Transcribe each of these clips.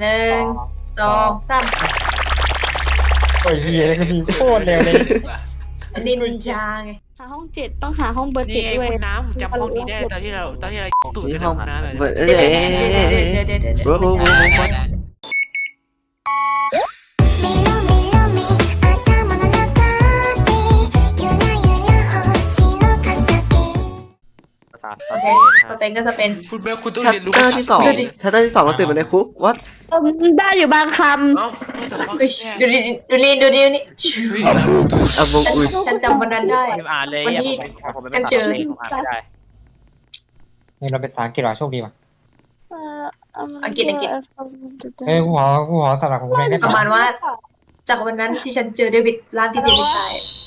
หนึ่งสองสามโอ้ยเฮียเลยก็มีโคตรเร็วเลยนินจาไงหาห้องเจ็ดต้องหาห้องเบอร์เจ็นี่ดไงด้วย คุณน้ำผมจำห้องนี้ได้ตอนที่เราตอนที่เราตูดนี่กันห้องห้องน้ำแบบเปิดเอ้ยเดี๋ยวเอ้ยเอ้ยเอ้ยเดี๋ยวเดี๋ยวเดี๋ยวเดี๋ยวโอ้โหเดี๋ยว เปเคนสครับเปนก็สเปนคุณแม่คุณต้องชัตเรียนรู้เตอภาร์ษาที่สองสเปนชัตเตอร์ที่สองเราตื่นมาในคุกวัดเออได้อยู่บางคเอ้าแต่ว่าเฮ้ยดูดิดูดิดูดินี่เฮ้ยอะบงอุสฉันจำวันนั้นได้ ผมอ่านเลยวันอะที่ผมผมไม่กันภาเจษาอสเปนผมอ่านไม่ได้ นี่เราเป็นภาษาอังกฤษเหรอโชคดีว่ะำเอ่อเอังกฤษอังกฤษเอ้ยกูขอกูขอสลับของกูได้ไหมประมาณว่า จากวันนั้นที่ฉันเจอเดวิดร้านที่เดวิดตาย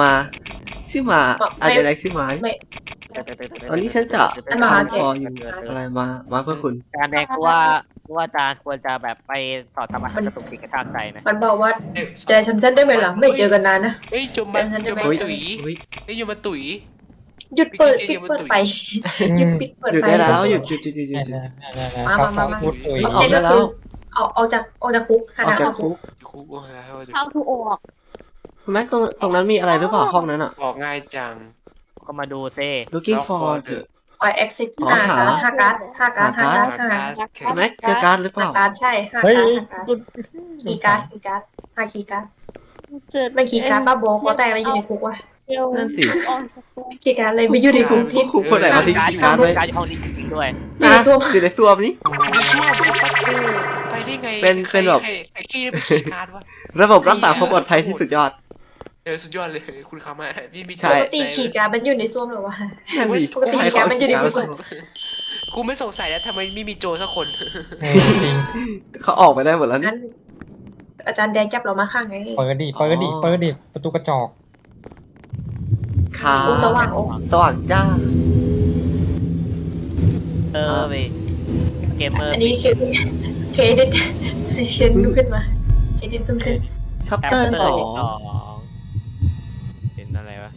มาชื่อมาอาจจะได้ชื่อไม้ตอนนี้ฉันจะทำฟอร์อยู่อะไรมา มาเพื่อคุณการแดงกูว่ากูว่าอาจารย์ควรจะแบบไปสอนทำอาหารกระตุกติกกระชากใจนะมันบอกว่าเจอฉันฉันได้ไหมล่ะไม่เจอกันนานนะ เฮ้ยจมมันจมมันเฮ้ยตุ๋ยเฮ้ยเฮ้ยจมมันตุ๋ย หยุดเปิดพี่ปิดเจเปิดมันตุ๋ยไฟหยุดปิดเปิดหยุดไฟ ได้แล้วหยุดหยุดหยุดหยุดหยุดหยุดมามามามา พูดคุยมันออกได้แล้วออกออกจากออกจากคุกอฮาอกนะจากออกคุคุกกคุกโอ้ยเข้าทูออก คุณแม็กตรงตรงนั้นมีอะไรหรือเปล่าห้องนั้นอะออกง่ายจัง ก็มาดูซิ looking for ไฟ exit ห้าการ์ดห้าการ์ดห้าการ์ดห้าการ์ดห้าการ์ดคุณแม็กเจอการ์ดหรือเปห้าล่าการ์ดใช่ห้าเฮ้ยการ์ดห้าการ์ดคีย์การ์ดคีย์การ์ดห้าคีย์การ์ดเกิดไม่คีย์การ์ดป้าโบเขาแต่งอะไรอยู่ในคุกวะเดียวนั่นสิออกจากตัวคีย์การ์ดอะไรไม่อยู่ในคุกที่คุกคนไหนมาทิ้งการคีย์การ์ดไว้การอยู่ห้องนี้จริงๆด้วยอยู่ในส้วมอยู่ในซ่วมนี้มีช่วงไปได้ไงเป็นเป็นแบบใครใครขี้เป็นขี้การ์ดวะระบบรักษาความปลอดภัยที่สุดยอด เออสุดยอดเลยคุณคำอะพี่มีใช่ ปกติคีย์การ์ดมันอยู่ในส้วมหรอวะ นั่นดิปกติใครคีย์การ์ดเขามันอยู่ในคีย์การ์ดคุกกูไม่สงสัยแล้วทำไมไม่มีโจรสักคน เออจริงเขาออกไปได้หมดแล้วนี่ งั้นอาจารย์แดงจับเรามาข้างไงเปิดดิเปิดดิเปิดดิประตูกระจกขาสว่างโอ้สว่างจ้า เออไปเกมเมอร์อันนี้คือเครดิตเชนลุกขึ้นมาเครดิตเพิ่งขึ้น ชัปแอปเตอร์เตอสอร์งที่สองเห็นอะไรวะ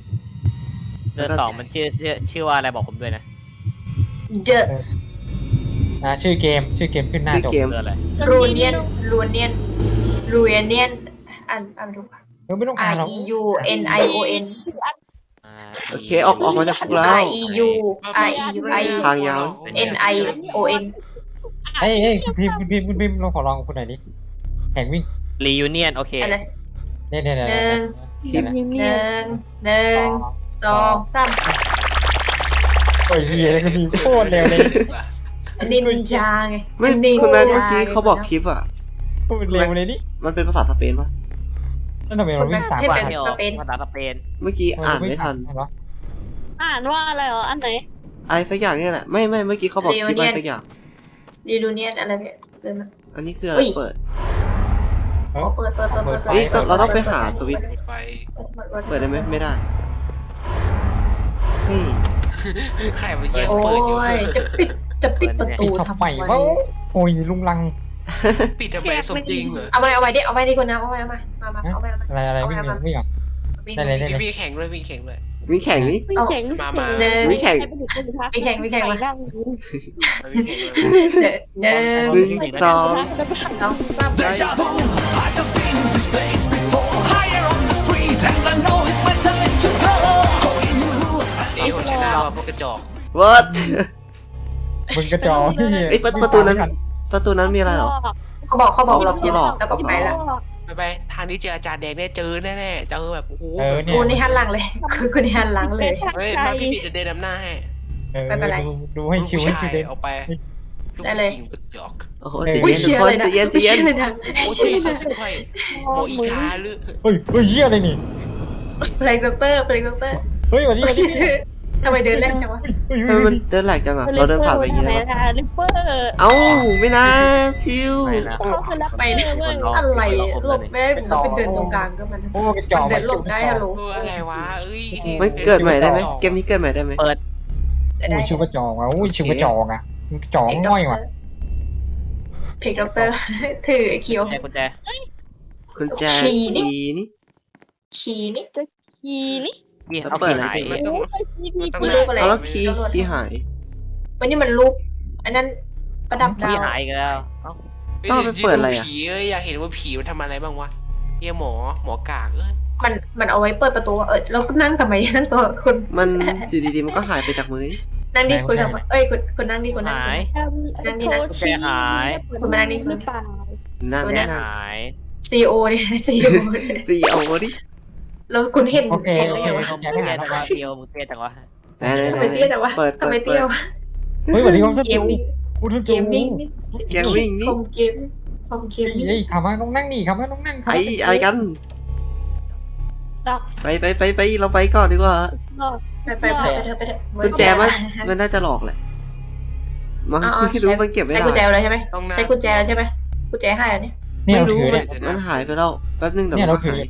เดือนสองมันชื่อชื่อชื่อว่าอะไรบอกผมด้วยนะ The อ่าชื่อเกมชื่อเกมขึ้นหน้าชื่อจบเกมเดือนอะไรรูเนียนรูเนียนรูเนียนอ่านอ่านดูเออไม่ต้องอ่าน R หรอก E U N I O N อ่าโอเคออกออกมาจากคุกแล้ว R E U R E U I ทางยาว N I O N เอ้ยเอ้ยคุณพิมพ์คุณพิมพ์คุณพิมพ์เราขอลองคุณหน่อยดิแข่งวิ่งรียูเนียนโอเคอะไรเนี่ยเนี่ยเนี่ยหนึ่งเนี่ยนะหนึ่งหนึ่งสองสามโอ้ยเฮียเลยก็มีโคตรเร็วเลยนินจาไงไม่นินคุณแม็กจาเมื่อกี้เขาบอกคลิปอะโคตรเร็วเลยนี่มันเป็นภาษาสเปนปะนั่นทำไมเราวิ่งสามให้บาเป็ทนไม่ออกภาษาสเปน เมื่อกี้อ่านไม่ทันเหรออ่านว่าอะไรเหรอ อันไหนอะไรสักอย่างเนี่ยแหละ ไม่ไม่เมื่อกี้เขาบอกคลิปอะไรสักอย่างรีดูเนียนอะไรเนี่ยเดินมาอันนี้คืออะไรอุ้ยเปิดเออเปิดเปิดเปิดเปิดเฮ้ยต้องเราต้องไปหาสวิตช์ไปเปิดได้ไหมไม่ได้อืมใครมาแย่งโอ้เปิดอยู่ยจะปิดจะปิดประตูปิดทำทำไมไมวะโอ้ยลุงลังปิดทำไมสมจริงเหรอเอาไปเอาไปดิเอาไปดิคนนะเอาไปเอามามามาเอาไปเอามาอะไรอะไรวิ่งวิ่งอะวิ่งได้เลยได้มีแข่งด้วยมีแข่งด้วย วิ่งแข่งนี่ วิ่งแข่งมามาหนึ่งวิ่งแข่ง วิ่งแข่งวิ่งแข่งมาวิ่งมีแข่งด้วยเดินเดินหนึ่งสองสองสาม Deja vu, I just been in this place before Higher on the street and I know it's my time to go Going new นี่คนชนะว่าพวกกระจอกวัดมึงกระจอกเฮียเอ้ยประประตูนั้น ประตูนั้นมีอะไรเหรอ เขาบอกเขาบอกเราเขาบอกแล้วก็ไปละ ไปไปทางนี้เจออาจารย์แดงแน่เจอแน่ๆเจอแบบโอ้โหเออเนี่ยกูนี่หันหลังเลยคือกูนี่หันหลังเลย เฮ้ยมาพี่ปีจะเดินนำหน้าให้เออไม่เป็นไร ดูดูให้ชิวให้ชิวเลเลยยเอาไปลูกได้เลยขิงกระจอกโอ้โหเอ้ยใจอุ้ยเย็นเชีทุยกร์คนเลยนะใจเย็นใจไม่เย็เชีนยร์เลยนะโอ้ยเชียร์สุเลดยสุดค่อยโมอีกาหรือเฮ้ยเฮ้ยเฮียอะไรนี่เพลงเตอร์เพลงเตอร์เฮ้ยวันนี้วันนี้ ทำไมเดินแรกจังวะทำไมมันเดินแหลกจังอะเราเดินผ่านไปอย่างไหนนี้แล้วนะลิปเปอร์เอ้าไม่นะชิวไม่นะ เขาคือรับไปเว้เนี่ยยเว้ยอะไรหลบไม่ได้เราไปเดินตรงกลางก็มันโอ้กระจอกเดินหลบได้ฮัลโหลเอออะไรวะเอ้ยมันเกิดใหม่ได้ไหมเกมนี้เกิดใหม่ได้ไหมเปิดจะได้อุ้ยชื่อกระจอกอะอุ้ยชื่อกระจอกอะกระจอกง่อยว่ะเพกด็อกเตอร์ถือไอ้เคียว ใช้กุญแจคุณแจขี่นี่คีนี่คีนี่จะขี่นี่ นี่แล้วเอาเปิดขี่อะไรหายมันต้องโอ้ยขี่นี่มันกูต้องรูปอะไรเอาแล้วคีย์คีย์หาย วันนี้มันรูปอันนั้นประดับดาขี่วหายอีกันแล้วเอ้าต้องไปเปิดอะไรอะ ผีเอ้ยอยากเห็นว่าผีมันทำอะไรบ้างวะเฮียหมอหมอกากเอ้ยมันมันเอาไว้เปิดประตูอะเออเราก็นั่งทำไมนั่งตัวคนมันอยู่ดีๆมันก็หายไปจากมือ นั่งดิคุณทำเอ้ยคุณคุณนั่งดิคุณนั่ง หาย นั่นนี่นะโทรชี้หาย คุณมานั่งนี่ หรือเปล่านั่นกุญแจนั่นหาย ซีโอเนี่ยซีโอ รีเอาดิ แล้วคุณเห็นโอเคเห็นโอได้เคไงวะกุญแจไม่หายแล้วว่าเดียวมึงเตี้ยจังวะไหนไหนทำไหไมนเตี้ยแต่ว่าเปิดทำไมเปิดเตี้ยวเฮ้ยวันนี้ผมสเกตูมมิ่งกูสเกตูมมิ่งแกวิ่งนี่คอมเกมคอมเกมมิ่งเฮ้ยขามาต้องนั่งนี่ขามาต้องนั่งไอ้อะไรกันดอก ไปไปไปไปเราไปก่อนดีกว่าดอกไปไปไปเถอะไปเถอะกุญแจมันมันน่าจะหลอกแหละมันไม่รู้มันเก็บไม่ใช้ได้กุญแจเลยใช่ไหมต้องนั่งใช้กุญแจใช่ไหมกุญแจให้อันนี้เนี่ยไม่เรารู้ถือมัเนี่ยนมันหายไปแล้วแป๊บนึงเดี๋ยวเนี่ยมันเราก็ถือ หาย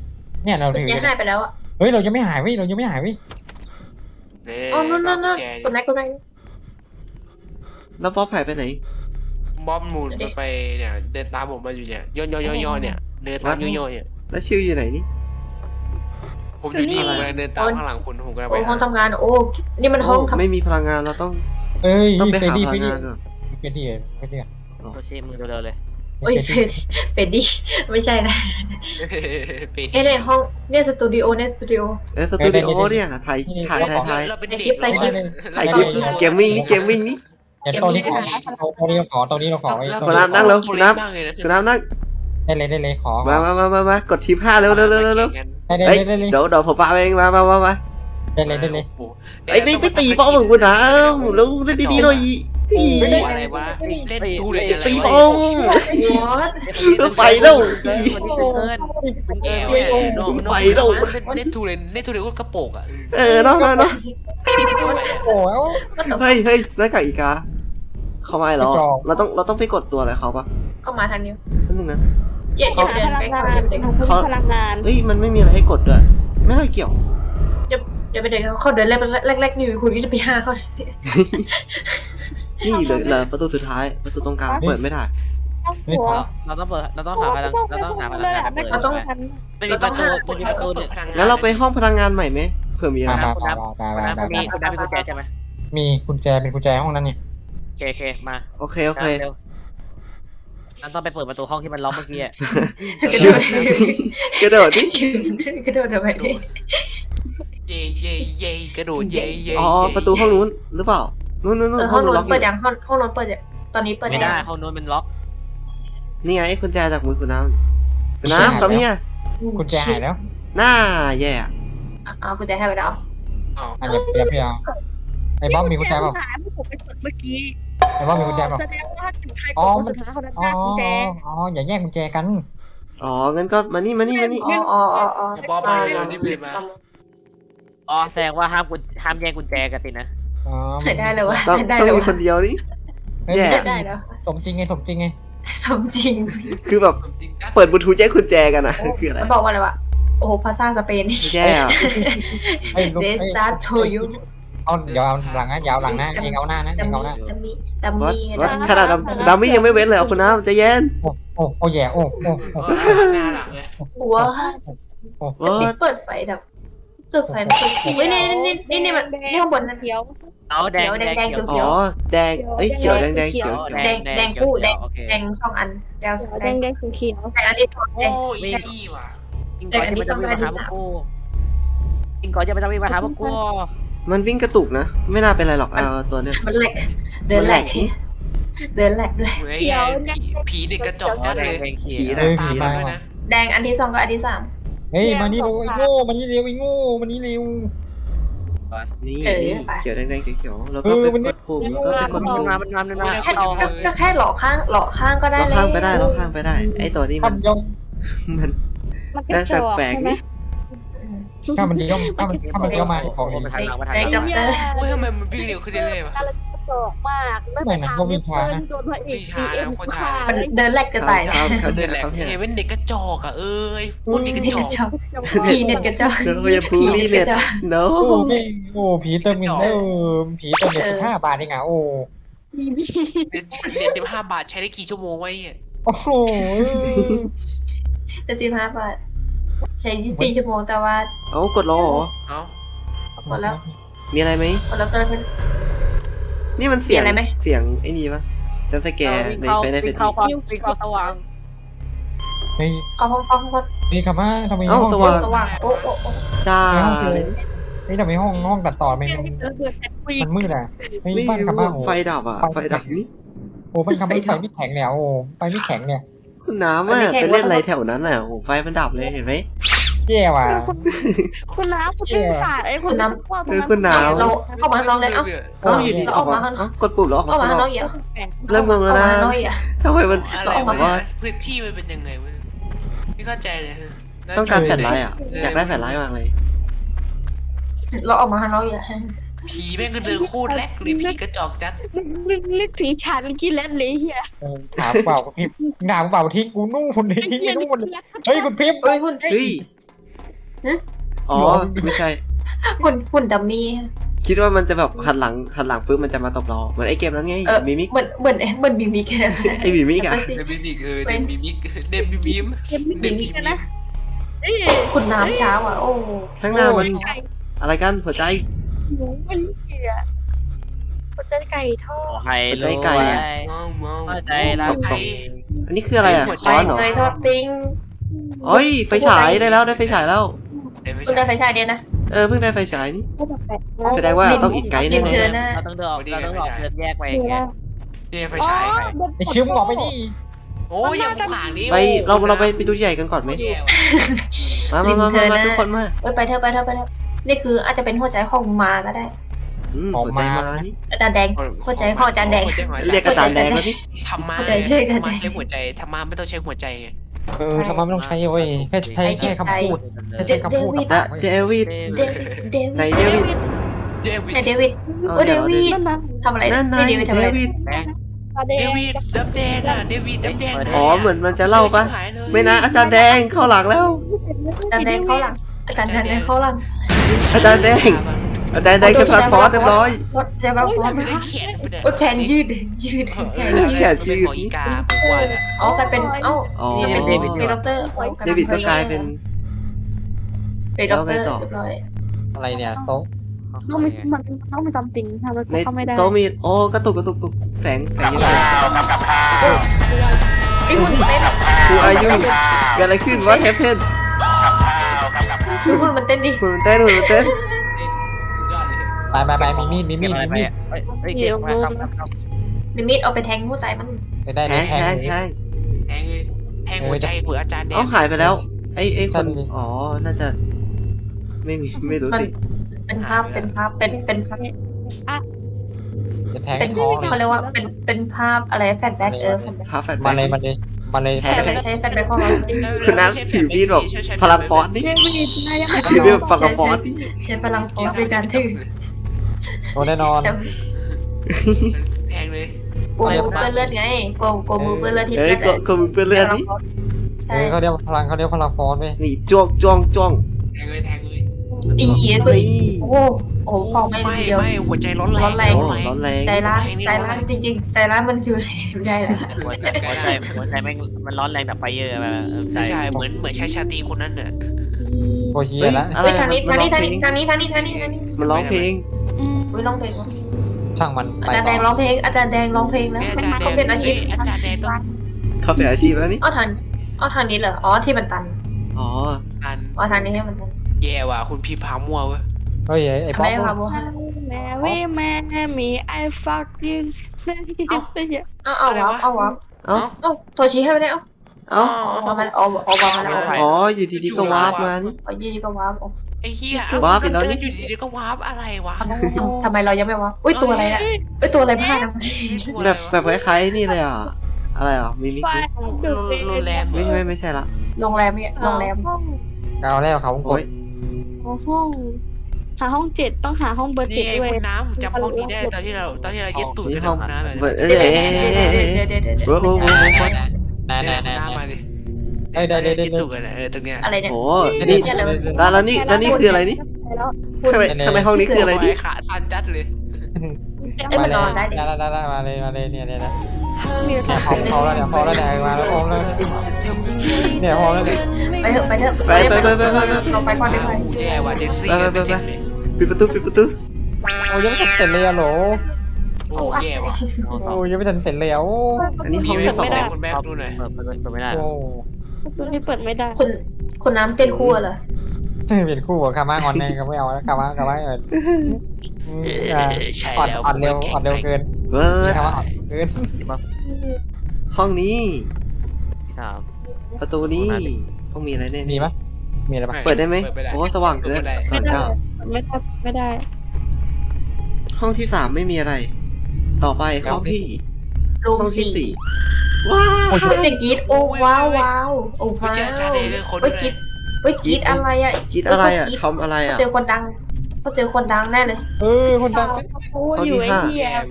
เนี่ยเรากุญถือแจเนี่ยให้ไปแล้วอะเฮ้ยเรายังไม่หายเว้ยเรายังไม่หายเว้ยเนี่ยอ๋อนั่นนั่นนั่นแกกดไหนกดไหนแล้วป๊อปหายไปไหน บอมหมุนมันไปเนี่ยเดินตามผมมาอยู่เนี่ยย่อย่อย่อย่อเนี่ยเดินตามย่อย่อเนี่ยแล้วชิวอยู่ไหนนี่ผมอยู่นี่ผมกำลังเดินตามข้างหลังคุณผมกำลังโอ้ไปห้องหาทำงานโอ้นี่มันห้องโอ้ทำไม่มีพลังงานเราต้องเอ้ยต้องไปเฟรหาดี้พเฟรลังดี้งานก่อนเฟรดี้เฟรดี้โทชิมึงเร็วๆเลย โอ้ยเฟดเฟดดี้ไม่ใช่นะเป็นเอ้ยในห้องเนี่ยสตูดิโอเนี่ยสตูดิโอ เออสตูดิโอเนี่ยถ่ายถ่ายถ่ายถ่ายเราเป็นในเด็คลิกปในคลิปถ่ายคลิปเกมมิ่งนี่เกมมิ่งนี่เดี๋ยวตัวนี้ขอตัวนี้เราขอตัวนี้เราขอไว้คุณน้ำนั่งเร็วคุณน้ำมากเลยนะคุณน้ำนั่งได้เลยได้เลยขอมามามามามากดทีมห้าเร็วเร็วเร็วเร็วเร็วได้เลยเฮ้ยได้เลยเดี๋ยวเดี๋ยวผมปาเองมามามามาได้เลยได้เลยไอ้ไม่ไม่ตีป้อมของคุณนะแล้วเล่นดีๆหน่อย โอ้อีอะไรวะเล่นทูเลยอะไรตีวะป้อมวอตไปแล้วเพื่อนคนที่เป็นเพื่อนแก้วเนี่ยน้องน้องเล่นทูเลยเล่นทูเลยก็กระโปงอะเออเนาะเนาะเนาะโอ้ยเฮ้ยเฮ้ยหน้ากากอีกาเขาไม่หรอเราต้องเราต้องไปกดตัวอะไรเขาปะก็มาทางนี้นั่นนึงนะเย็นหาเย็นพไปลังก่อนงานเด็กหาซื้อพลังงานเฮ้ยมันไม่มีอะไรให้กดด้วยไม่น่าเกี่ยวเดี๋ยวไปเด็กเขาเดินแรกแรกๆนี่คุณก็จะไปห้าเขา นี่เหลือเหลือประตูสุดท้ายประตูตรงกลางเปิดไม่ได้ ต้องหัวเราต้องเปิด เราต้องหาพลังเราต้องหาพลังเลยงานอะไม่เปิดต้องด้วยทันไม่มีประตูไม่มีประตูเนี่ยงั้นเราไปห้องพลังงานใหม่ไหมเผื่อมีอะไรมามามามามาคุณน้ำมีคุณน้ำมีกุญแจใช่ไหมมีกุญแจเป็นกุญแจห้องนั้นนี่โอเคโอเคมาโอเคโอเคเร็วนั่นต้องไปเปิดประตูห้องที่มันล็อกเมื่อกี้ชิวกระโดดดิกระโดดทำไมดิเย่เย่เย่กระโดดเย่เย่อ๋อประตูห้องนู้นหรือเปล่า นู้นนู้นนู้เอนอห้ห้อองงนู้นู้นล็อนกอเปิดยู่ยังห้องห้องนู้นเปิดยังตอนนี้เปิดไม่ยังได้ห้องนู้นมันล็อกนี่ไงกุญแจจากมือคุณน้ำคุณน้ำกับเนี่ยกุญแจหายแล้วหน้าแย่อะเอากุญแจให้ไปแล้วอันนี้เดี๋ยวพี่เอาไอ้บอมมีกุญแจเปล่า หายที่ผมไปกดเมื่อกี้ไอ้บอมมีกุญแจเปล่า แสดงว่าถึงใครกดคนสุดท้ายคนนั้นอ๋อได้กุญแจ อ๋ออย่าแย่งกุญแจกัน อ๋องั้นก็มานี่มานี่มานี่อ๋ออ๋ออ๋ออ๋อ บอมมาเลยที่เปิดมา อ๋อแสดงว่าห้ามกุญห้ามแย่งกุญแจกันสินะ อ๋อใส่ได้เลยวะต้องได้ต้องเลยวะมีคนเดียวนี่ เฮ้ยแย่ ได้แล้วสมจริงไงสมจริงไง สมจริงคือแบบเปิดบลูทูธแย่งกุญแจกันอะคืออะไรมันบอกว่าอะไรวะโอ้โหภาษาสเปนแย่อะเฮ้ยลูกเดเฮ้ยสตาโชยุเอาเดี๋ยวเอาหลังนะอยาวหลังนะเองเอาหน้านะเองเอาหน้าดัมมี่ดัมวัดมี่วัดขนาดดามี่ยังไม่เว้นเลยเอาคุณน้ำใจเย็นโอ้โอ้โอ้แย่โอ้โอ้โอ้หน้าหลังเลยหัวโอ้วัดเปิดไฟดับ เปิดไฟมันเฮ้ยนี่นี่นี่นี่มันนี่ข้างบนนั่นเขียว เอาแดงเดี๋ยวแดงๆเขียวเขีอ๋ยวอแดงเอ้ยเขียวแดงแดงเขียวแดเขียวงแดงคู่แดง โอเคแดงสองอันแดงแดงแดงเขียวแดงอันที่สองโอ้ยซี่ว่ะกินก่อนจะมาจะวิ่งมาหาพวกกูกินก่อนจะมาจะวิ่งมาหาพวกกูมันวิ่งกระตุกนะ ไม่น่าเป็นไรหรอกเอาตัวเนี้ยมันแหลกเดินแหลกเดินแหลกด้วยเฮ้ยผีเด็กกระจอกอ๋อจัดแดเลงยแดงเขีผียวนะตามผีมานะด้วยนะ แดงอันที่สองกับอันที่สาม เฮ้ยมานี่เร็วไอ้โง่มานี่เร็วไอ้โง่มานี่เร็วนี่เออนี่ไป เขียวแดงแดงเขียวเขียวแล้วเอก็อไปมันกดปุ่มแล้วก็ไปกดมันปุ่มมา มันมามันมาแค่เอาก็แค่หลอกข้างหลอกข้างก็ได้เราเลยข้ามไปได้เราข้ามไปได้ ไอตัวนี้มันทำยงมันมันเป็นโชว์แปลกๆใช่ไหม นี่ถ้ามันเลี้ยวถ้ามันถ้ามันเลี้ยวมาขอผมไปทางหลังไปทางในหลัด็องกเตอร์โอ้ยทำไมมันวิ่งเร็วขึ้นเรื่อยๆวะอะไรกระ จอกมากตั้งแต่ทางเพื่อนโดนพระเอกพีเอ็มฆ่ามันเดินแลกจะตายครับครับเดินแหลกครับเนี่ยเฮ้ยเป็นเด็กกระจอกอะเอ้ยพูดเด็กกระเน็ตจกอกระจอกผีเน็ตกระจอกเดี๋ยวเขาจะบูลลี่เน็ต no โอ้พี่โอ้ผีเติมเงินเออผีเติมเงินสิบห้าบาทเองอะโอ้มีมีเดือนสิบห้าบาทใช้ได้กี่ชั่วโมงวะไอ้เนี่ยโอ้โหแต่สิบห้าบาทใช้ยี่สิบสี่ชั่วโมงแต่ว่า เอากดรอเหรอ เอ้าหมดแล้ว มีอะไรไหมหมดแล้วก็เลยเป็ นนี่มันเสียงมีอะไรไหม เสียงไอ้นี่ปะจะสแกนวิ่งในเข้าไปในเฟวิ่ซงเข้าความวิ่งเข้าสว่างเฮ้ยเข้าห้องเข้าห้องก่อนนี่คำว่าทำไมเอ้าห้องสว่างสว่างโอ้โอ้โอ้จ้าเลยนี่ทำไมห้องห้องตัดต่อมันเออเปิดแท็กวีมันมืดอะไม่ไม่บ้านคำรู้ว่าโอ้ ไฟดับอะไฟดับนี่โอ้เป็นคำว่าไฟไม่แข็งเนี่ยโอ้ไฟไม่แข็งเนี่ย คุณน้ำอะไปเล่นอะไรแถวนั้นอะโอ้โหไฟมันดับเลยเห็นไหม แย่ว่ะคุณคุณน้ำคุณเป็นศาสตร์ไอ้คุณน้ำว่าตรเองอนั้นคุณน้เราเข้ามาข้างนอกเลยเอ้าำเอ้าอยู่ดีออกมาเอ้ากดปุ่มแล้วออกเข้ามามาข้างนข้างนออกกเยอะเริ่มงงแล้เข้าวมานะข้างนอกอะทำไมมันอะไรเอาวะมาพื้นที่มันเป็นยังไงวะไม่เข้าใจเลยต้องการแฟลชไลท์อะอยากได้แฟลชไลท์มากเลย เราออกมาข้างนอกอะผีแม่งก็เดินโคตรแรกเลยผีกระจอกจัดนึกถึงฉากกินแล้วเลยเฮียเออถามเปล่าคุณพิมพ์ถามเปล่าทิ้งกูนู่นเลยทิ้งไปนู่นเลยเฮ้ยคุณพิมพ์เฮ้ยหุ่นเฮ้ยฮะ อ๋อ ไม่ใช่ หุ่นหุ่นดัมมี่คิดว่ามันจะแบบหันหลังหันหลังปุ๊บมันจะมาตบเราเหมือนไอ้เกมนั้นไงเออมิมิกเหมือนเหมือนเหมือนบีมีแกไอ้มิมิกอะเดบิมิกเออเดบิมิกเดบิมิมเกมไม่มีกันนะเอ้ยคุณน้ำเช้าอะโอ้ข้างหน้ามันไก่อะไรกันหัวใจหมูมันเฮียหัวใจไก่ทอดใครหัวใจรู้ไก่ไว้อะมองมองเข้าใจรักใจอันนี้คืออะไรอะหัวใจค้อนเหรอเงยทอดติ้งโอ้ยไฟฉายได้แล้วได้ไฟฉายแล้ว เดี๋ยวไม่คุณใช่ได้ไฟฉายเดียวนะเออเพิ่งได้ไฟฉายนี่ก็แบบแปลกแสดงว่าต้องอีกไกด์ดิแน่นเชิญนะเราต้องเดินออกเราต้องออกเดินแยกไปอเฮีย่างยเงี้ยเนี่ยไฟอ๋อฉายไอคิวมึงออกไปดิโอ้ยอย่ามาขวางนี่ๆไปเราเราไปไปดูใหญ่กันก่อนไหมแย่ว่ะมามามามามาทุกคนมาเอ้ยไปเถอะไปเถอะไปเถอะนี่คืออาจจะเป็นหัวใจของมาก็ได้ อืมหัวใจมานี่อาจารย์แดง หัวใจของอาจารย์แดง เรียกอาจารย์แดงแล้วนี่ธรรมะหัวใจเรียกธรอาจารย์รมะแดงใช้หัวใจธรรมะไม่ต้องใช้หัวใจไง เออทำไมไม่ต้องใช้เว้ยแค่ใช้แค่คำพูดแค่ใช้คำพูดและเดวิด เดวิดเดไหนวิดเดวิด เดวิดไหนเดวิดเอาโอ้เดี๋ยวเดวิดนั่นนะทำอะไรนั่นนี่นายเดวิดทำเดอะไรวิดตาแดเดงวิดดับแดงอะเดวิดดับแดงอ๋อเหมือนมันจะเล่าปะไม่นะอาจารย์แดงเข้าหลังแล้ว อาจารย์แดงเข้าหลังอาจารย์แดงเข้าหลังอาจารย์แดง อาจารย์แดงจะทรานส์ฟอร์สเรียบร้อยฟอสใช่ป่ะฟอสไม่ได้เขียนไม่ได้โอ้แขนยืดยืดแขนยืแขดนเป็นหมออีกาผมว่าแล้วอ๋อกลายเป็นเอ้าอ๋อนี่เป็นเดวิดเป็นด็อกเตอร์เดวิดก็กลายเป็นเป็นด็อกเตอร์แล้วไงต่อเรียบร้อยอะไรเนี่ยโต๊ะต้องมีมันต้องมีซัมติงทำไมในเข้าไม่ได้โต๊ะมีดโอ้กระตุกกระตุกกระตุกแสงแสงยังไงไอ้หุ่นเต้นครูอายุเกิดอะไรขึ้นวะเทปเพนดูหุ่นมันเต้นดิคุณมันเต้นคุณมันเต้นสุดยอดเลย ไปไปไปมีมีดมีมีดอะไรมีไปมีดเฮ้ยเก่งมากครับครับมีมีดเอาไปแทงหัวใจมันไปได้แทเลยงแทแทงงเลยแทงแทงเลยแทงหัวใจเผื่ออาจารย์แดงเอ้าหายไปแล้ว ไอ้ไอ้คนท่านอ๋อ น่าจะ ไม่มีไม่รู้มันสิเป็นภาพเป็นภาพเป็นเป็นภาพจะแทงเป็นท้องเลเขายเรียกว่าเป็นเป็นภาพอะไรแฟลชแบ็กเออแฟลชแบ็กพาแฟนมาเลยมาเลยมาเลยแทแต่งไม่ใช่แฟลชแบ็กของเราคุณน้ำถือมีดแบบพลังฟอสนี่เดวิดนายยังถือมีดแบบพลังฟอสนี่ใช้พลังฟอสในการถือ โดนแน่นอนใช้แทงเลยโกมูเปื้อนเลือดไงโกโกมูเปื้อนเลือดที่เอ้ยเลือดก็ก็มีเปื้อนเลือดนี่เอใช่อเขาเรียกพลังเขาเรียกพลังฟอนไปนี่จ้วงจ้วงจ้วงแทงเลยแทงเลยอีก็นี่โอ้โหโอ้โหฟองไม่ไม่เดียว ไม่หัวใจร้อนแรงร้อนแรง โอ้ร้อนแรงใจร้านใจร้านจริง ๆ ใจร้านมันคือไม่ได้ละหัวใจหัวใจหัวใจแม่งมันร้อนแรงแบบไฟเยอะแบบไม่ใช่เหมือนเหมือนชายชาตรีคนนั้นน่ะ โคเฮียเฮ้ยละอะไรเฮ้ยทางนี้มัทางนี้ร้ทางองนี้เพลงทางนี้ทางนี้ทางนี้ทางนี้มันร้องเพลง เฮ้ยร้องเพลงวะช่างมันอาไปจารย์แดต่งอร้องเพลง อาจารย์แดงร้องเพลงแล้วอาจารย์แดเขางเป็นอาชีพอาจารย์แดงต้องเขาเป็นอาชีพแล้วนี่ อ้อทางอ้อทางนี้เหรอ อ๋อที่มันตัน อ๋อการอ๋อทางนี้ให้มันตันแย่ว่ะคุณพี่พามั่วเว้ยเฮ้ยไอ้ป๊อไม่ปพาโบฮะแม่วิแม่มีไอ้ฟักยูเนี่ยเอาเอาวับเอาวับเอ้า เอาโทชิให้ไม่ได้เอาเอ้า เอามันเอาเอาวับมาแล้วเอาอ๋อ อยู่ดีๆก็วาร์ปมานี่เอายี่ดีก็วับเอา ไอ้เหี้ยว้าบอีกแล้วนี่ เดินอยู่ดีๆก็วาร์ปอะไรวะทำไมเรายังไม่วับอุ้ยตัวอะไรอะเอ้ยตัวอะไรพลาดนะแบบแบบคล้ายๆนี่เลยอะ อะไรอะมิมิไฟนี่ดูโรงแรมไม่ไม่ไม่ใช่ละ โรงแรมเนี่ยโรงแรมเอาแล้วเขาวงกโอ้ดยห้องหาห้องเจ็ดต้องหาห้องเบอร์นี่เจ็ดไงด้วยคุณน้ำจำห้องนี้ได้ตอนที่เราตอนที่เรายึดตูดนี่กันห้องคุณน้ำแบบเปิดนี้เอ้ยเดี๋เอ้ยวยเดี๋ยวเอ้ยเดี๋ยวเดี๋ยวเดี๋ยวเดี๋ยวโอ้โหไม่ใช่ได้เดี๋ได้ยวได้คุณน้ำมาดิได้ ได้ได้ได้ยึดตูดกันนะเออตรงเนี้ยอะไรเนี่ย โอ้โหนี่แล้วแล้วนี่แล้วนี่คืออะไรนี่ทำไมทำไมห้องนี้คืออะไรนี่โยขาสั้นจัดเลยเอ้ยมันนอนได้ดิได้ได้ได้มาเลยมาเลยเนี่ยเนี่ยเนี่ยมีเนี่ยพอพอแล้วเนี่ยพอแล้วเนี่ยมาแล้วพอแล้วเนี่ยพอแล้วเนี่ยไปเถอะไปเถอะไปไปไปไปไปเราไปก่อนดีกว่าแย่ว่ะเจสซี่กันไม่เสร็จเลยปิดประตูปิดประตูโอ้ยังไม่ทันเสร็จเลยอะโหลโอ้แย่ว่ะโอ้ยังไม่ทันเสร็จเลยอะโอ้อันนี้ห้องมีที่สอง แม่คุณแม่ดูหน่อยเปิดเปิดเปิดไม่ได้โอ้ ตัวนี้เปิดไม่ได้คุณคุณน้ำเป็นคู่เหรอเปลี่ยนคู่กับคามางอนแน่ก็ไม่เอาแล้วคามากามาเอออ่าใช่อ่อนแล้วอ่อนเร็วอ่อนเร็วเกินเว้ใช่ยคำว่าอ่อนเกินห้องนี้ที่สามประตูนี้ต้องมีอะไรแน่มีไหมมีอะไรปะเปิดได้ไหมโอ้สว่างเกินสไม่ว่างได้เก้าไม่ได้ไม่ได้ ห้องที่สามไม่มีอะไร ต่อไปห้องที่ รูมห้องที่สี่สี่ว้าวโอ้ย เสียงกรีดโอ้ว้าวว้าวโอ้ไม่ว้าวเจออาจารย์เองคนเฮ้ด้วยย กรีดเฮ้ยกรีดอะไรอะคิดอะไรอะทำอะไรเขาอะ เจอคนดังเขาเจอคนดังแน่เลย เออคนดังโอ้ยอยู่ไอ้ที่แย่อะ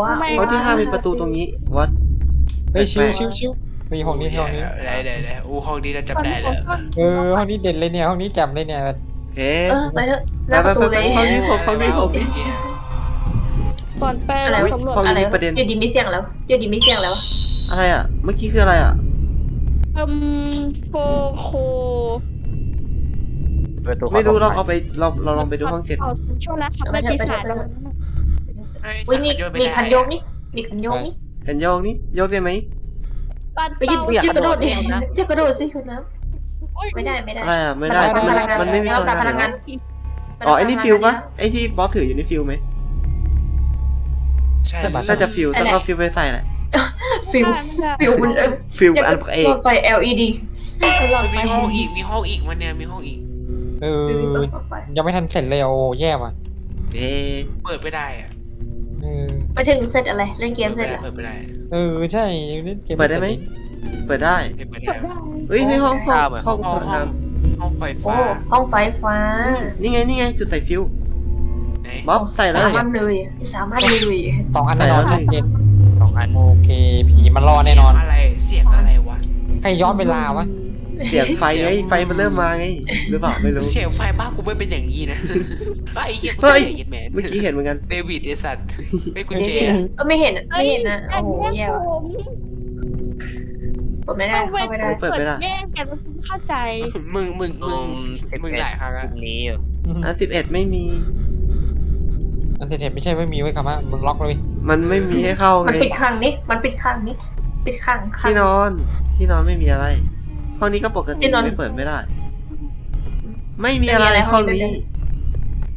ว้าว ห้องที่ห้ามีประตูตรงนี้วัด เฮ้ยชิวชิวชิวมีห้องนี้ห้องนี้ ได้ได้ได้อู้ห้องนี้เราจำได้แล้วเออห้องนี้เด่นเลยเนี่ยห้องนี้จำเลยเนี่ยเอ๊ะเออไปเถอะหน้าประตูเลยห้องนี้ผมห้องนี้ผม ก่อนไปอะไรเราวะ สำรวจห้องอะไรนี้วะประเด็นอยู่ดีมีเสียงแล้วอยู่ดีมีเสียงแล้ว อะไรอะ เมื่อกี้คืออะไรอะเอิมโฟโคประตูไม่รู้เราเอาไปเราเราลองไปดูห้องเจ็ดเอาช่วงแล้วขับไปปีศาจแล้วอุ้ยนี่มีคันโยกนี่มีคันโยกนี่เห็นโยกนี่โยกได้ไหมปันไปยืดเป้ายืดกระโดดดิยืดกระโดดสิคุณน้ำไม่ได้ไม่ได้อะไรอะไม่ได้มันมันพลังงานมันไม่มีเราพตัลัดงพงาลันงงานอ๋อไอ้นี่ฟิลปะไอ้ที่บอสถืออยู่นี่ฟิลไหม ใช่ น่าจะฟิลต้องเอาฟิลไปใส่แหละฟิลฟิลมันเออฟิลยังอันเอหลกอดไฟ LED หลอดไฟมีห้องอีกมีห้องอีกมันเนี่ยมีห้องอีกเออฟิลหลอดไฟยังไม่ทันเสร็จเลยโอ้แย่ว่ะเอ๊ะเปิดไม่ได้อะเออไปถึงเสร็จอะไรเล่นเกมเสร็จแล้วเปิดไม่ได้เออใช่เล่นเกมเปิดได้ไหมเปิดได้เปิดไม่ได้เฮ้ยเฮ้ยห้องห้องห้องห้องพลังห้องงานห้องไฟโอ้ฟ้าห้องไฟฟ้า นี่ไงนี่ไงจุดใส่ฟิล ไหนบ๊อบใส่เลสายมารถเลยสามารถเลยสองอันแน่นอนชัดเจนสองอันโอเค ผีมันรอแน่นอนเสียงอะไรเสียงอะไรวะใครย้อนเวลาวะเสียงไฟไงไฟมันเริ่มมาไงหรือเปล่าไม่รู้ เสียงไฟบ้านกูไม่เป็นอย่างนี้นะไอ้เหี้ยกูเฮ้ยใจเย็นแมนเมื่อกี้เห็นเหมือนกันเดวิดไอสัตว์ไอ้กุญแจเออไม่เห็นไม่เห็นนะโอ้โหแย่ว่ะผมกดไม่ได้เข้าไม่ได้เปิดไม่ได้แย่งกันเข้าใจมึงมึงอืมึงมสิบมึงเอ็ดหลายครั้งกอะลุ่มนี้อยู่อันสิบเอ็ดไม่มี อันเทปไม่ใช่ไม่มีไว้คำว่ามันล็อกเลยมันไม่มีให้เข้ามันไงปิดขังนี่มันปิดขังนี่ปิดขังขังที่นอน ที่นอนไม่มีอะไร ห้องนี้ก็ปกติที่นอนไม่เปิดไม่ได้ ไม่มีอะไรไม่มีอะไรห้ห้อองงนี้นี้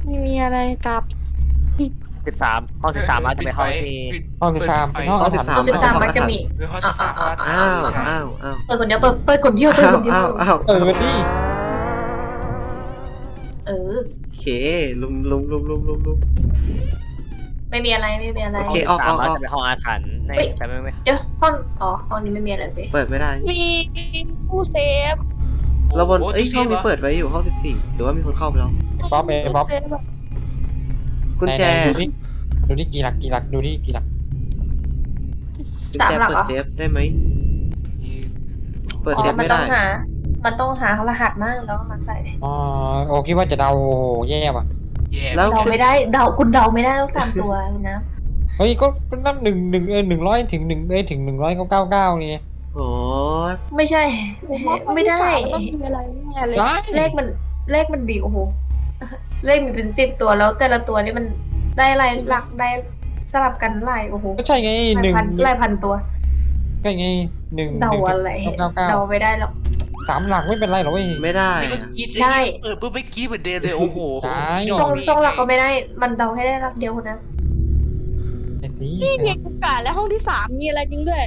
ไม่มีอะไรกับสิบสามห้องสิบสามอาจจะเป็นห้องที่ห้องสิบสามเป็นห้องอาถรรพ์ห้องสิบสามมันจะมีคือห้องสิบสามอ้าวอ้าวอ้าวเปิดคนเดียวเปิดเปิดคนเดียวเปิดอ้าควนเดียวอ้าวอ้าวเออดิ เออ โอเคลุมลุมลุมลุมลุมลุม ไม่มีอะไรไม่มีอะไร โอห้องเคสิบออก สามออกอาจออกจะเป็นห้องอาถรรพ์ในเฮ้ย แต่ไม่ไม่เดี๋ยวห้องอ๋อห้องนี้ไม่มีอะไรเลยเปิดไม่ได้ มีผู้เซฟเราบนโเอ้ยห้องนี้ตู้ซฟวะเปิดไว้อยู่ห้องสิบสี่หรือว่ามีคนเข้าไปแล้วบ๊อบเอบ๊อบเซฟอะกุญแจไหนๆดูดิดูดิกี่หลักกี่หลักดูดิกี่หลักกุญสามแจหลักเปิเหดรอเซฟได้ไหม เปิดอ๋เซอฟมันไม่ต้อได้ งหา มันต้องหารหัสมากแล้วก็มาใส่ อ๋อโอ้คิดว่าจะเดาโอ้โหแย่ว่ะ แย่แล้วเดาไม่ได้เดาคุณเดาไม่ได้ต้องสามตัวนะ เฮ้ยก็ก็นับหนึ่งหนึ่งเออหนึ่งร้อยถึงหนึ่งเอ้ยถึงหนึ่งร้อยเก้าเก้าเก้านี่โอ้ไม่ใช่ ผมว่าคนไม่ที่ได้ สามต้องมีอะไรแน่เลย ได้เลขมันเลขมันบีโอ้โหเลขมีเป็นสิบตัวแล้ว แต่ละตัวนี่มันได้หลายหลักได้สลับกันหลายโอ้โหก็ใช่ไงหหลายนึ่งพันหลายพันตัว ก็ไงหนึ่งเดาอะไรเก้าเก้าเดาไม่ได้หรอก สามหลักไม่เป็นไรหรอกเว้ย ไม่ได้นี่ก็อะกรีดได้ เออปุ๊บไปกรีดเหมือนเดิมเลยโอ้โหได้สองสองหลักก็ไม่ได้ มันเดาให้ได้หลักเดียวนะไอ้สินี่ไงกูกาและห้องที่สามมีอะไรจริงด้วย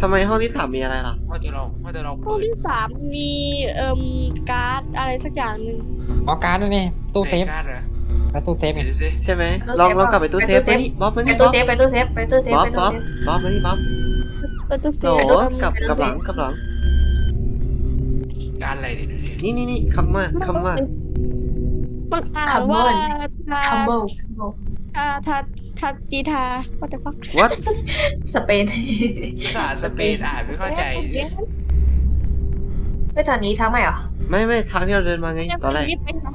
ทำไมห้องที่สามมีอะไรล่ะ ว่าจะลองว่าจะลองห้อเปิงดที่สามมีเอ่มการ์ดอะไรสักอย่างหนึ่งอ๋อการ์ดนั่นเองตู้เซฟการ์ดเหรอแล้วตู้เซฟไงเดี๋ยวสิใช่ไหมลองลองกลับไปตู้เซฟไปนี่บ๊อบมาไปนี่ตู้บ๊อบเซฟไปตู้เซฟไปตู้เซฟบ๊อบไปตู้บ๊อบเซฟ บ๊อบมานี่บ๊อบเปิดตู้เซโหฟลกลับกลับหลังกลับหลัง การดอะไรเนี่ยดูดินี่นี่นี่คำมาคำมามันอ่านคัมเบิว่าลคัมเบิลทาทาทาจีทา what the fuck what สเปนภาษาสเปนอ่านไม่เข้าใจไม่ตอนนี้ทำไมเหรอไม่ไม่ทางที่เราเดินมาไงตอนแรก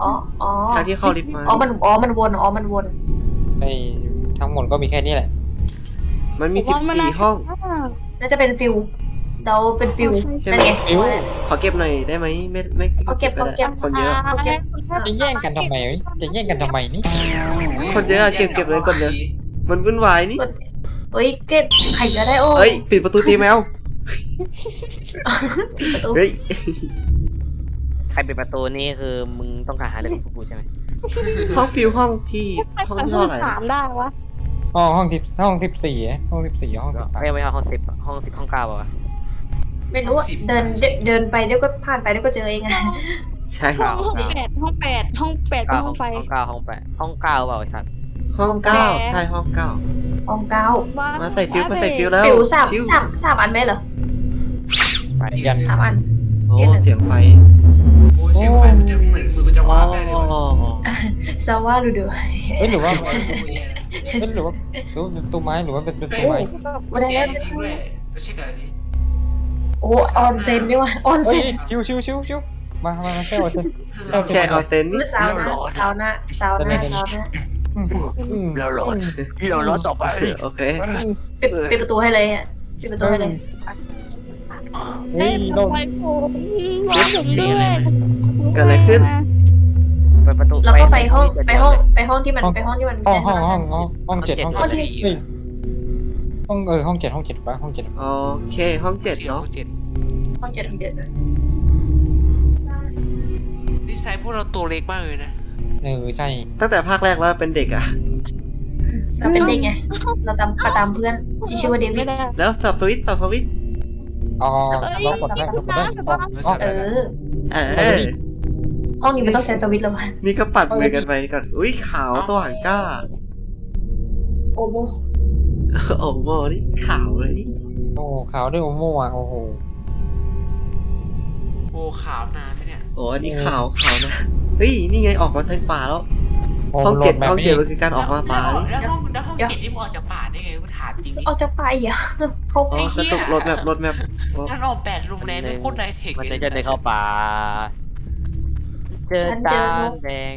อ๋ออ๋อทางที่เข้าลิฟต์มา อ๋อมันอ๋อมันวนอ๋อมันวนไอ้ทั้งหมดก็มีแค่นี้แหละ มันมีสิบสี่ห้อง น่าจะเป็นฟิล เราเป็นฟิลใช่ไหมนั่นไง ฟิวขอเก็บหน่อยได้ไหมไม่ไม่เอาเก็บก็ได้เอาเก็บ คนเยอะ จะแย่งกันทำไมวะจะแย่งกันทำไมนี่ คนเยอะอะเก็บเก็บเลยกดเลย มันวุ่นวายนี่กดเฮ้ยเก็บใครจะได้โอ้เอ้ยปิดประตูตีแมวปิดประตูเฮ้ยใครปิดประตูนี่คือมึงต้องการหาเรื่องของพวกกูใช่ไหมห้องฟิลห้องที่ห้องที่เท่าไหร่ถามได้วะ ห้องห้องสิบห้องสิบสี่ห้องสิบสี่ห้องสิบสามไม่ไม่ห้องสิบห้องสิบห้องเก้าป่ะวะ ไม่รู้อะเดินเดินไปเดี๋ยวก็ผ่านไปเดี๋ยวก็เจอเองอะใช่ห้องห้องแปดห้องแปดห้องแปดเป็นเก้าห้องไฟ ห้องเก้าห้องแปดห้องเก้าเปล่าไอ้สัตว์ห้องเก้าใช่ห้องเก้าองเก้ามาใส่ฟิวมาใส่ฟิวแล้วฟิวสามชิวสามสามอันไหมเหรอไปยันสามอัน โอ้เสียงไฟโอ้ยเสียงไฟมันจะเหมือนมือมันจะอ๋อว่าแม่เลยว่ะซาว่าดูดูเอ้ยหรือว่าเอ้ยหรือว่าหรือว่าเป็นตัวไม้หรือว่าเป็นเป็นตัวไม้ไม่ได้แล้วจริงด้วยก็เช็คกันนี้ โอ้ออนเซนนี่วะออนเซเฮ้ยนชิวชิวชิวชิวมามามาแค่ว่าเซนแช่เอาเต็นท์นี่มือสาวนะสาวนะสาวนะสาวนะเราหลอนเราหลอนต่อไปโอเคปิดปิดประตูให้เลยอะปิดประตูให้เลยเฮ้ยเราไฟผมรอผมด้วยเกิดอะไรขึ้นเปิดประตูแล้วก็ไปห้องไปห้องไปห้องที่มันไปห้องที่มันห้องห้องห้องห้องห้องเจ็ดห้องห้องเจ็ดที่เฮ้ย ห้องเออห้องเจ็ดห้องเจ็ดปะห้องเจ็ดโอเค ห้องเจ็ดเนาะเจ็ดห้องเจ็ดห้องเจ็ดดีไซน์พวกเราตัวเล็กมากเลยนะเออใช่ตั้งแต่ภาคแรกแล้วเป็นเด็กอะเราเป็นเด็กไงเราตามไปตามเพื่อนที่ชื่อว่าเดวิไม่ดได้แล้วสับสวิตช์สับสวิตช์อ๋อเรากดได้เรากดได้อ๋อเออเออห้องนี้มันต้องใช้สวิตช์แล้ววะนี่ก็ปัดมือกันไปก่อนอุ้ยขาวสว่างจ้าโอ้โห โอ้โหนี่ขาวเลยโอ้ขาวด้วยโอโม่อะโอ้โหโอ้ขาวนานนะเนี่ยโอ้อันนี้ขาวขาวนะ เฮ้ย นี่ไงออกมาทางป่าแล้วโอ้ห้องเจ็ดโหลห้องแบบเจ็ดนี้มันคือการออกมาป่านี่แล้วห้องแล้วห้องเจ็ดนี่มึงออกจากป่าได้ไงกูถามจริงดิ ออกจากไปอะเขาอ๋อกระตุกรถแมพรถแมพโอ้ท่านออกแปดโรงแรมเป็นโคตรไฮเทคมันเลยจะเดินเข้าป่า เจอจานแดง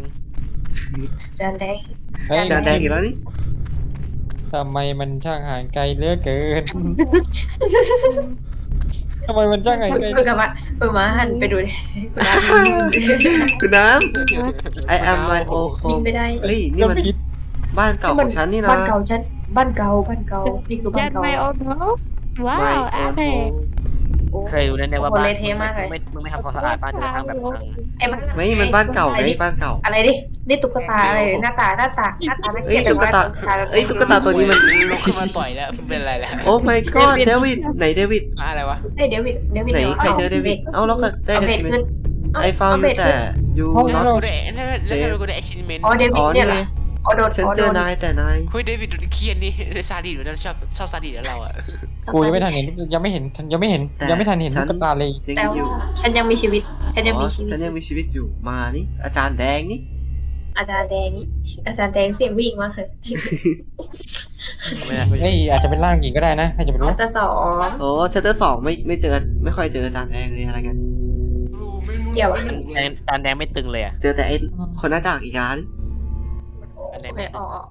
จานแดงเฮ้ยจานแดงอีกแล้วนี่ ทำไมมันช่างห่างไกลเหลือเกิน ทำไมมันช่างห่างไกลเปิดกับมาเปิดมาหันไปดูดิคุณน้ำ I am my old ยิง home ไม่ได้เฮ้ย นี่ก็มันผิดบ้านเก่าของฉันนี่นะ บ้านเก่าฉันบ้านเก่าบ้านเก่านี่คือบ้ายันดเก่าไมโอโนว้า My วอา old เพ home เคยดูแน่ๆว่าโอ้โหบ้านเละเทะมากเลยไม่มึงไม่ทำความสะอาดบ้านจนกระทั่งแบบพังไอ้มันไม่ มันบ้านเก่าไงบ้านเก่า อะไรดินี่ตุ๊กตาอะไรหน้าตาหน้าตาหน้าตาน่าเกลียดเอ้ยตุ๊กตา เอ้ยตุ๊กตาตัวนี้มันลุกขึ้นมาต่อยแล้วเป็นไรแล้วโอ้ my god เดวิดไหนเดวิดอะไรวะเอ้ยเดวิดเดวิดไหนใครเจอเดวิดเอ้าแล้วก็ได้เอากันเบรกขึ้น ไอฟาวอยู่แต่ยูห้อง น็อตเรากูได้แล้วแล้วทำไมกูได้ achievement อ๋อเดวิอ๋ดอเนี่นี่ยเหรไงอ อ๋อโดนฉันอ๋อเจโดอนนายแต่นายเฮ้ยเดวิดดูเคียนนี่ซาดิสเหมือนชอบชอบซาดิสแล้วเราอะกูยังไม่ทันเห็นยังไม่เห็นยังไม่เห็นยังไม่ทันเห็นตุ๊กตาเลยยังแต่อยู่ว่าฉันยังมีชีวิต ฉันยังอ๋มีอชีวิตฉันยังมีชีวิตอยู่มานี่อาจารย์แดงนี่อาจารย์แดงนี่อาจารย์แดงเสียงวิ่งมากเลยไม่ได้เฮ้ยอาจจะเป็นร่างหญิงก็ได้นะใครจะไปรู้อัตราสองโอ้ชัตเตอร์สองไม่ไม่เจอไม่ค่อยเจออาจารย์แดงเลยอะไรกันเกี่ยวอะจานแดงไม่ตึงเลยอะเจอแต่ไอ้คนหน้าจากอีกานี่จานแดงโอเคไม่ตึอ๋องอ๋อ